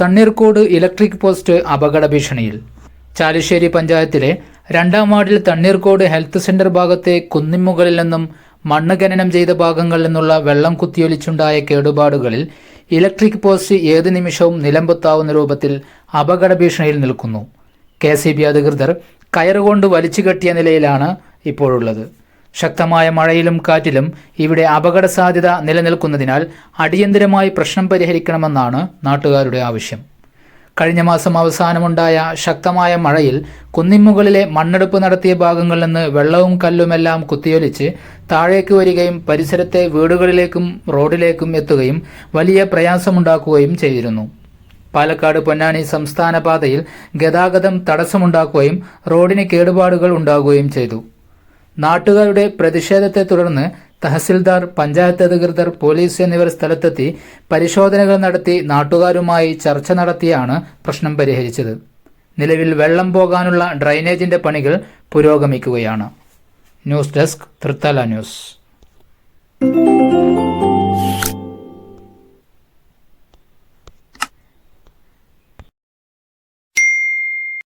Thanneerkode electric post അപകട ഭീഷണിയിൽ. ചാലിശ്ശേരി പഞ്ചായത്തിലെ രണ്ടാം വാർഡിൽ തണ്ണീർക്കോട് ഹെൽത്ത് സെന്റർ ഭാഗത്തെ കുന്നിമുകളിൽ നിന്നും മണ്ണ് ഖനനം ചെയ്ത ഭാഗങ്ങളിൽ നിന്നുള്ള വെള്ളം കുത്തിയൊലിച്ചുണ്ടായ കേടുപാടുകളിൽ ഇലക്ട്രിക് പോസ്റ്റ് ഏത് നിമിഷവും നിലംപൊത്താവുന്ന രൂപത്തിൽ അപകട ഭീഷണിയിൽ നിൽക്കുന്നു. കെ സി ബി അധികൃതർ കയറുകൊണ്ട് വലിച്ചു കെട്ടിയ നിലയിലാണ് ഇപ്പോഴുള്ളത്. ശക്തമായ മഴയിലും കാറ്റിലും ഇവിടെ അപകട സാധ്യത നിലനിൽക്കുന്നതിനാൽ അടിയന്തരമായി പ്രശ്നം പരിഹരിക്കണമെന്നാണ് നാട്ടുകാരുടെ ആവശ്യം. കഴിഞ്ഞ മാസം അവസാനമുണ്ടായ ശക്തമായ മഴയിൽ കുന്നിമുകളിലെ മണ്ണെടുപ്പ് നടത്തിയ ഭാഗങ്ങളിൽ നിന്ന് വെള്ളവും കല്ലുമെല്ലാം കുത്തിയൊലിച്ച് താഴേക്ക് വരികയും പരിസരത്തെ വീടുകളിലേക്കും റോഡിലേക്കും എത്തുകയും വലിയ പ്രയാസമുണ്ടാക്കുകയും ചെയ്തിരുന്നു. പാലക്കാട് പൊന്നാനി സംസ്ഥാന പാതയിൽ ഗതാഗതം തടസ്സമുണ്ടാക്കുകയും റോഡിന് കേടുപാടുകൾ ഉണ്ടാകുകയും ചെയ്തു. നാട്ടുകാരുടെ പ്രതിഷേധത്തെ തുടർന്ന് തഹസിൽദാർ പഞ്ചായത്ത് അധികൃതർ പോലീസ് എന്നിവർ സ്ഥലത്തെത്തി പരിശോധനകൾ നടത്തി നാട്ടുകാരുമായി ചർച്ച നടത്തിയാണ് പ്രശ്നം പരിഹരിച്ചത്. നിലവിൽ വെള്ളം പോകാനുള്ള ഡ്രൈനേജിന്റെ പണികൾ പുരോഗമിക്കുകയാണ്. News desk Thrithala news.